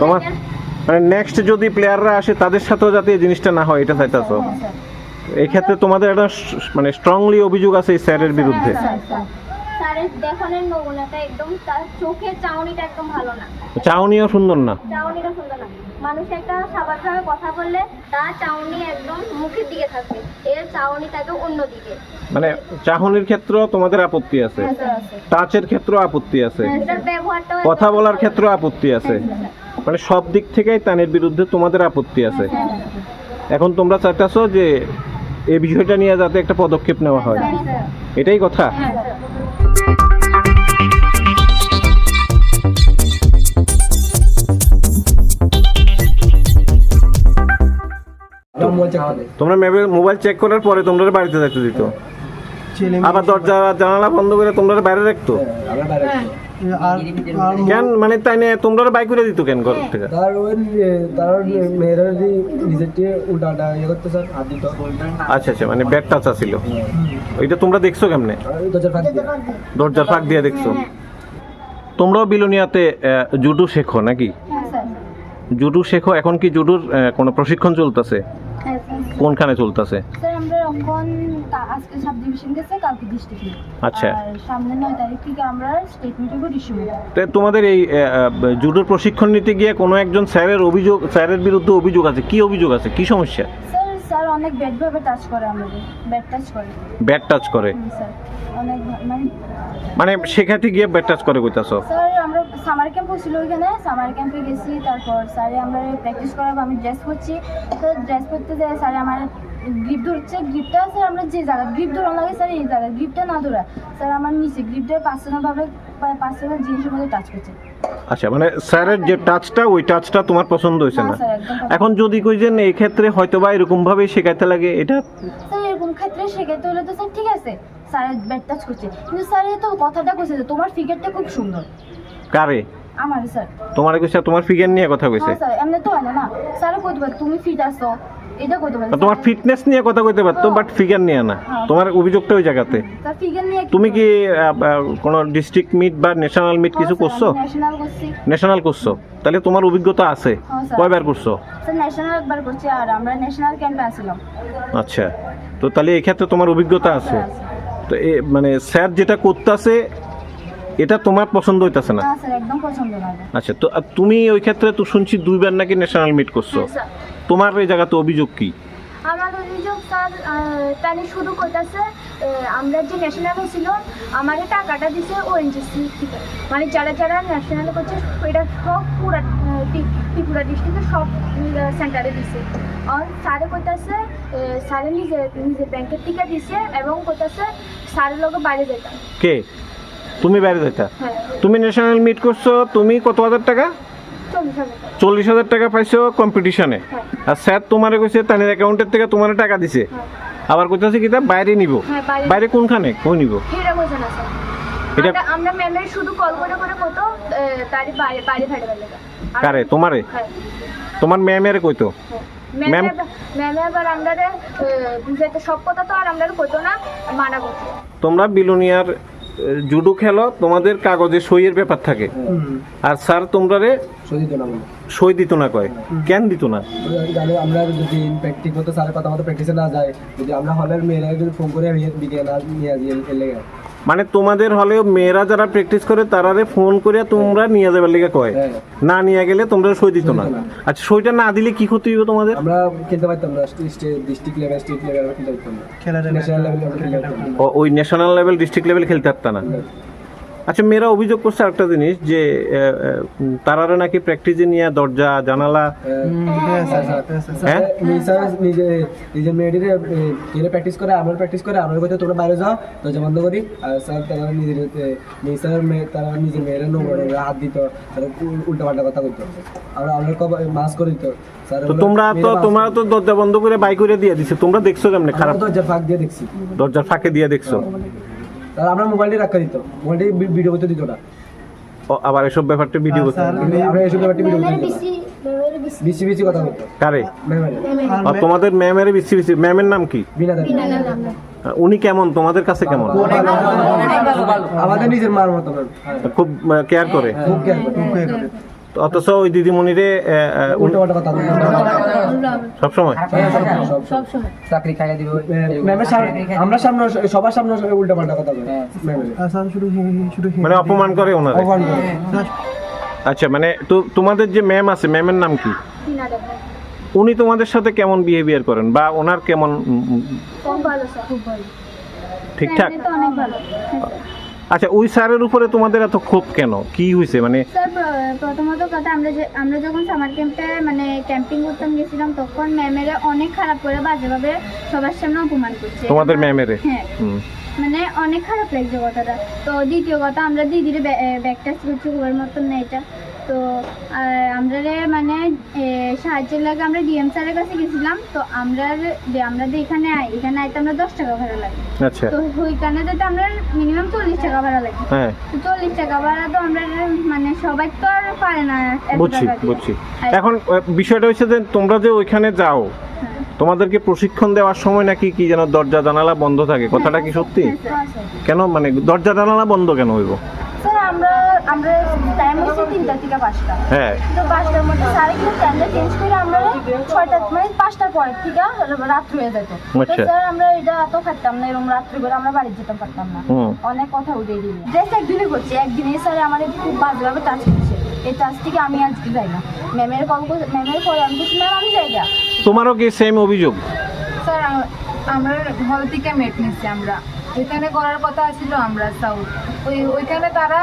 তোমার মানে নেক্সট যদি প্লেয়াররা আসে তাদের সাথেও যাতে এই জিনিসটা না হয় এটা চাইতেছো? হ্যাঁ। এই ক্ষেত্রে তোমাদের একটা মানে স্ট্রংলি অভিযোগ আছে এই স্যারের বিরুদ্ধে। হ্যাঁ, স্যার, স্যার। স্যারের দেখানোর নমুনাটা একদম তার চোখের চাউনিটা একদম ভালো না। চাউনিও সুন্দর না। চাউনিটা সুন্দর না। মানুষ একটা স্বাভাবিকভাবে কথা বললে তার চাউনি একদম মুখের দিকে থাকবে। এর চাউনি থাকে অন্যদিকে মানে চাহনির ক্ষেত্রে তোমাদের আপত্তি আছে? হ্যাঁ, টাচের ক্ষেত্রেও আপত্তি আছে? কথা বলার ক্ষেত্রেও আপত্তি আছে? মানে সব দিক থেকেই তানের বিরুদ্ধে তোমাদের আপত্তি আছে। এখন তোমরা চাইতেছো যে এই বিষয়টা নিয়ে যাতে একটা পদক্ষেপ নেওয়া হয়। এটাই কথা। তোমরা মোবাইল চেক করার পরে তোমরা বাড়িতে যাইতে দিত। আবার দরজা জানালা বন্ধ করে তোমরা বাইরে রাখতো? হ্যাঁ। আর আর কেন? মানে তাই নিয়ে তোমরা বাইক করে দিত কেন ঘর থেকে? তার ওই তার মেয়েরা যদি নিজেরটি উল্টাটা ইয়ে করতে স্যার হাত দিত আচ্ছা আচ্ছা মানে ব্যাট টাচ ছিল এটা তোমরা দেখছ কেমনে? দরজার ফাঁক দিয়ে। দরজার ফাঁক দিয়ে দেখছ? তোমরাও বিলোনিয়াতে জুডো শেখো নাকি? জুডু শেখো এখন কি জুডুর কোনো প্রশিক্ষণ চলতেছে? হ্যাঁ, কোনখানে চলতেছে? কা- আজকে সাব ডিভিশন গেছে কালকে ডিস্ট্রিক্ট আচ্ছা। সামনে নয় তারিখ থেকে আমরা স্টেট মিটিংও তো তোমাদের এই জুডোর প্রশিক্ষণ নিতে গিয়ে কোনো একজন স্যারের অভিযোগ স্যারের বিরুদ্ধে অভিযোগ আছে? কি অভিযোগ আছে? কি সমস্যা? স্যার স্যার অনেক ব্যাড ভাবে টাচ করে আমাদের। ব্যাড টাচ করে। ব্যাট টাচ করে? স্যার। অনেক মানে মানে শেখাতে গিয়ে ব্যাট টাচ করে কইতাছো? স্যার আমরা সামার ক্যাম্প হয়েছিল ওইখানে। সামার ক্যাম্পে গেছি তারপর স্যারে আমরা প্র্যাকটিস করাবো আমি ড্রেস করছি তো ড্রেস করতে যাই স্যার আমার গ্রিপ ধরছে গ্রিপটা স্যার আমরা যে জায়গা গ্রিপ ধরা লাগে স্যার এই জায়গায় গ্রিপটা না ধরা। স্যার আমার নিচে গ্রিপটা পার্সোনালভাবে পার্সোনাল জিনিসের মধ্যে টাচ করছে। আচ্ছা মানে স্যারের যে টাচটা ওই টাচটা তোমার পছন্দ হয়েছে না? না স্যার এখন যদি কই যে এই ক্ষেত্রে হয়তো বা এরকম ভাবে শেখাইতে লাগে এটা স্যার এরকম ক্ষেত্রে শেখাতে হলে তো স্যার ঠিক আছে স্যার ব্যাড টাচ করছে। কিন্তু স্যার তো কথাটা কইছে যে তোমার ফিগারটা খুব সুন্দর। কারে? আমার স্যার তোমার কইছে তোমার ফিগার নিয়ে কথা কইছে। হ্যাঁ স্যার এমনি তো হয় না কইতে পারে তুমি ফিট আছো এটা কইতে পারে। তোমার ফিটনেস নিয়ে কথা কইতে পারতো বাট ফিগার নিয়ে না। হ্যাঁ। তোমার অভিযোগটা ওই জায়গাতে। ফিগার নিয়ে তুমি কি কোনো ডিস্ট্রিক্ট মিট বা ন্যাশনাল মিট কিছু করছ? ন্যাশনাল করছি। ন্যাশনাল করছ। তাহলে তোমার অভিজ্ঞতা আছে। হ্যাঁ, কয়বার করছ? স্যার ন্যাশনাল একবার করছি আর আমরা ন্যাশনাল ক্যাম্পে আসছিলাম আচ্ছা। তো তাহলে এই ক্ষেত্রে তোমার অভিজ্ঞতা আছে। তো মানে স্যার যেটা করতেছে এটা তোমার পছন্দ হইতাছে না। আচ্ছা তো তুমি ওই ক্ষেত্রে তো শুনছি দুইবার নাকি ন্যাশনাল মিট করছ। হ্যাঁ। তোমার এই জায়গাতে অভিযোগ কি? আমার অভিযোগ স্যার তাহলে শুরু করতেছে আমরা যে ন্যাশনালে ছিল আমার টাকাটা দিছে ওএনজিসি থেকে। মানে যারা যারা ন্যাশনাল করছে এটা সব পুরা ত্রিপুরা ডিস্ট্রিক্টে সব সেন্টারে দিছে। আর স্যারে করতেছে স্যারে নিজে নিজের ব্যাংকের থেকে দিছে এবং করতেছে স্যারের লোক বাইরে যেতাম কে? তুমি বাইরে যাইতা? হ্যাঁ। তুমি ন্যাশনাল মিট করছ তুমি কত হাজার টাকা? চল্লিশ হাজার টাকা। পাইছো কম্পিটিশনে হ্যাঁ। আর স্যার তোমারে কইছে তানের অ্যাকাউন্টের থেকে তোমার টাকা দিছে। হ্যাঁ। আবার কইতাছে কি তা বাইরে নিব। হ্যাঁ, বাইরে- কোনখানে? কই নিব? এটা আমরা- ম্যামের শুধু কল করে করে কত তারই বাইরে বাইরে ফেলে কারে? তোমারে? তোমার ম্যামের কইতো? Ma'am ma'am? আবার আমরা যেতে সব কথা তো আর আমরা কইতো না মানা করতো। তোমরা বিলোনিয়ার জুডো খেলো তোমাদের কাগজে সইয়ের ব্যাপার থাকে। আর স্যার তোমরা রে সই দিত না কয়। কেন দিত না? আমরা যদি প্র্যাকটিস মতো স্যারের কথা মতো প্র্যাকটিসে না যায় যদি আমরা হলের মেয়েরা যদি ফোন করে বিকে না নিয়ে এলে মানে তোমাদের হলে মেয়েরা যারা প্র্যাকটিস করে তারারে ফোন করিয়া তোমরা নিয়ে যাবার লিগে কয়। হ্যাঁ। না নিয়ে গেলে তোমরা সই দিত না। আচ্ছা সইটা না দিলে কি ক্ষতি হইব তোমাদের? আমরা খেলতে পারতাম না ডিস্ট্রিক্ট লেভেল স্টেট লেভেল খেলতে পারতাম না। ন্যাশনাল লেভেল খেলতে পারতাম ও- ওই ন্যাশনাল লেভেল ডিস্ট্রিক্ট লেভেল খেলতে পারতাম না? আচ্ছা মেয়েরা অভিযোগ করছে একটা জিনিস যে তারারা নাকি প্র্যাকটিসে নিয়ে দরজা জানালা? নিজে মেয়েদের নিজে প্র্যাকটিস করে আমরা প্র্যাকটিস করে আমরা কোথাও তোমরা বাইরে যাও দরজা বন্ধ করি আর স্যার তারা নিজের মেয়ে স্যার তারা নিজের মেয়েরা নোংরা হাত দিত তারা উল্টা পাল্টা কথা বলতো আমরা আমরা কব মাস করে দিত তো তোমরা তো তোমরা তো দরজা বন্ধ করে বাই করে দিয়ে দিছে। তোমরা দেখছ কেমনে? খারাপ? দরজা ফাঁক দিয়ে দেখছি। দরজার ফাঁকে দিয়ে দেখছ? আর আমরা মোবাইলটি রাখা দিত মোবাইলটি ভিডিও করতে দিত না। ও, আবার এসব ব্যাপারটা ভিডিও করতে আমরা এসব ব্যাপারটি ভিডিও করতে বেশি বেশি কথা বলতো। কারে? আর তোমাদের ম্যামের বেশি বেশি ম্যামের নাম কি? বিনা উনি কেমন? তোমাদের কাছে কেমন? আমাদের নিজের মার মতো খুব কেয়ার করে। খুব কেয়ার করে। অথচ ওই দিদিমণিরে পাল্টা কথা সবসময়। সব সব চাকরি খাইয়া দিব। আমরা সামনে সবার সামনে উল্টো পাল্টা কথা বলে। মানে অপমান করে ওনারে? আচ্ছা মানে তো তোমাদের যে ম্যাম আছে ম্যামের নাম কি? উনি তোমাদের সাথে কেমন বিহেভিয়ার করেন? বা ওনার কেমন ঠিকঠাক? তো অনেক ভালো। আচ্ছা ওই স্যারের উপরে তোমাদের এত ক্ষোভ কেন? কি হয়েছে মানে স্যার প্র- প্রথমত কথা আমরা যে আমরা যখন সামার ক্যাম্পে মানে ক্যাম্পিং করতাম গেছিলাম তখন ম্যামেরা অনেক খারাপ করে বাজেভাবে সবার সামনে অপমান করছে। তোমাদের ম্যামেরে? হ্যাঁ। হুম। মানে অনেক খারাপ লাগছে কথাটা। তো দ্বিতীয় কথা আমরা দিদির ব্যাগটা করছি হওয়ার মতন না এটা। তো আমরা মানে সাহায্যের লাগে আমরা ডিএম স্যারের কাছে গেছিলাম তো আমরা যে আমরা যে এখানে আই এখানে আইতে আমরা দশ টাকা ভাড়া লাগে। আচ্ছা। তো ওইখানে যেতে আমরা মিনিমাম চল্লিশ টাকা ভাড়া লাগে। হ্যাঁ। তো চল্লিশ টাকা ভাড়া তো আমরা মানে সবাই তো আর পারে না বুঝছি বুঝছি। এখন বিষয়টা হচ্ছে যে তোমরা যে ওইখানে যাও হ্যাঁ। তোমাদেরকে প্রশিক্ষণ দেওয়ার সময় নাকি কি যেন দরজা জানালা বন্ধ থাকে? কথাটা কি সত্যি? হ্যাঁ, কেন মানে দরজা জানালা বন্ধ কেন হইব? আমরা আমরা টাইম হচ্ছে তিনটা থেকে পাঁচটা। হ্যাঁ। তো পাঁচটার মধ্যে স্যারে কিন্তু টাইমটা চেঞ্জ করে আমরা ছয়টা মানে পাঁচটার পরের থেকে রাত্রি হয়ে যেত। তো আচ্ছা। স্যার আমরা এটা এত খাটতাম না এরকম রাত্রি করে আমরা বাড়ি যেতে পারতাম না। অনেক কথা উঠে দিল জাস্ট একদিনই করছি। একদিনই স্যার আমার খুব বাজেভাবে টাচ করছে। এই টাচ থেকে আমি আজকে যাই না। ম্যামের কল ম্যামের পরে আমি বলছি ম্যাম আমি যাই না। তোমারও কি সেম অভিযোগ? স্যার আমরা হল থেকে মেট নিচ্ছি আমরা। ওইখানে করার কথা ছিল আমরা সাউথ ওই ওইখানে তারা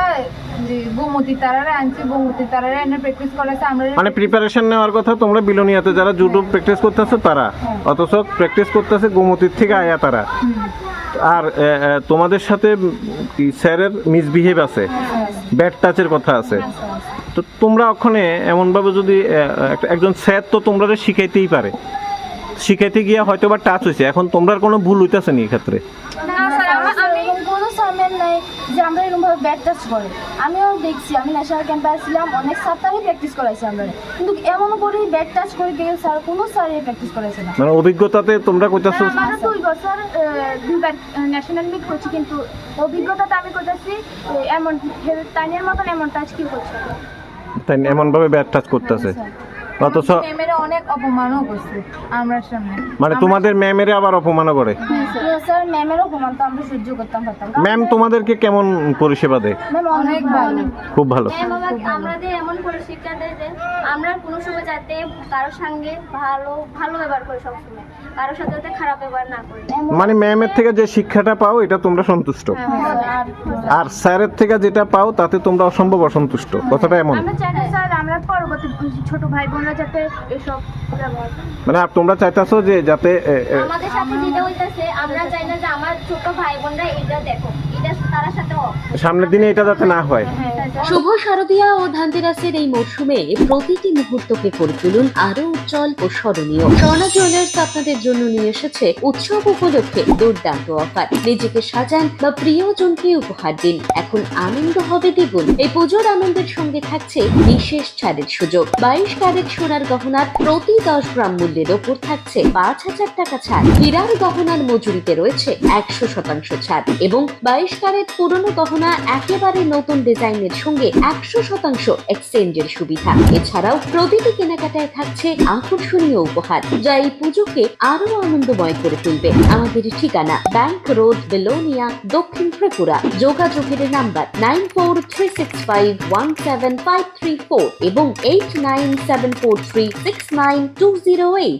যে গোমতী তারারা আনছে গোমতী তারারা এনে প্র্যাকটিস করাছে আমরা মানে প্রিপারেশন নেওয়ার কথা তোমরা বিলোনিয়াতে যারা জুডো প্র্যাকটিস করতেছে তারা। অথচ প্র্যাকটিস করতেছে গোমতির থেকে আয়া তারা। আর তোমাদের সাথে কি স্যারের মিসবিহেভ আছে। ব্যাড টাচের কথা আছে। তো তোমরা ওখানে এমনভাবে যদি একজন স্যার তো তোমরা শিখাইতেই পারে। শিখাইতে গিয়ে হয়তো বা টাচ হয়েছে এখন তোমরা কোনো ভুল হইতেছে নি এক্ষেত্রে না স্যার আমার এরকম কোনো সামেন নাই যে আমরা এরকমভাবে ব্যাট টাচ করে। আমিও দেখছি আমি ন্যাশনাল ক্যাম্পে আসছিলাম অনেক স্যারটারই প্র্যাকটিস করাইছি আমরা। কিন্তু এমন করে ব্যাট টাচ করে কেউ স্যার কোনো স্যারই প্র্যাকটিস করাইছে না। মানে অভিজ্ঞতাতে তোমরা কইতাছো আমরা দুই বছর দুইবার ন্যাশনাল মিট করছি কিন্তু অভিজ্ঞতাটা আমি করতেছি এমন তাইনের মতন এমন টাচ কি করছে। তাই এমনভাবে ব্যাড টাচ করতেছে। অথচ ম্যামেরা অনেক অপমানও করছে আমরা সামনে। মানে তোমাদের ম্যামেরে আবার অপমানও করে? স্যার ম্যামেরও অপমান তো আমরা সহ্য করতাম পারতাম ম্যাম তোমাদেরকে কেমন পরিষেবা দেয়? ম্যাম অনেক ভালো। খুব ভালো। ম্যাম আমাদের এমন করে শিক্ষা দেয় যে আমরা কোনো সময় যাতে কারোর সঙ্গে ভালো ভালো ব্যবহার করি সবসময়। কারোর সাথে যাতে খারাপ ব্যবহার না করি। মানে ম্যামের থেকে যে শিক্ষাটা পাও এটা তোমরা সন্তুষ্ট? আর আর স্যারের থেকে যেটা পাও তাতে তোমরা অসম্ভব অসন্তুষ্ট। কথাটা এমন। আমরা চাই স্যার পরবর্তী ছোট ভাই বোনরা যাতে এসব ব্যবহার মানে তোমরা চাইতেছো যে যাতে আমাদের সাথে যেটা হইতাছে আমরা চাই না যে আমার ছোট ভাই বোনরা এটা দেখো এটা সামনের দিনে এটা যাতে না হয়। শুভ শারদীয়া ও ধানতেরাসের এই মরশুমে প্রতিটি মুহূর্তকে করে তুলুন আরও উজ্জ্বল ও স্মরণীয়। স্বর্ণা জুয়েলার্স আপনাদের জন্য নিয়ে এসেছে উৎসব উপলক্ষে দুর্দান্ত অফার। নিজেকে সাজান বা প্রিয়জনকে উপহার দিন। এখন আনন্দ হবে দ্বিগুণ। এই পুজোর আনন্দের সঙ্গে থাকছে বিশেষ ছাড়ের সুযোগ। বাইশ ক্যারেট সোনার গহনার প্রতি দশ গ্রাম মূল্যের ওপর থাকছে পাঁচ হাজার টাকা ছাড়। হীরার গহনার মজুরিতে রয়েছে একশো শতাংশ ছাড় এবং বাইশ ক্যারেট পুরনো গহনা একেবারে নতুন ডিজাইনের সঙ্গে একশো শতাংশ এক্সচেঞ্জের সুবিধা। এছাড়াও প্রতিটি কেনাকাটায় থাকছে আকর্ষণীয় উপহার, যা এই পুজোকে আরও আনন্দময় করে তুলবে। আমাদের ঠিকানা ব্যাংক রোড বেলোনিয়া দক্ষিণ ত্রিপুরা। যোগাযোগের number nine four three six five one seven five three four এবং eight nine seven four three six nine two zero eight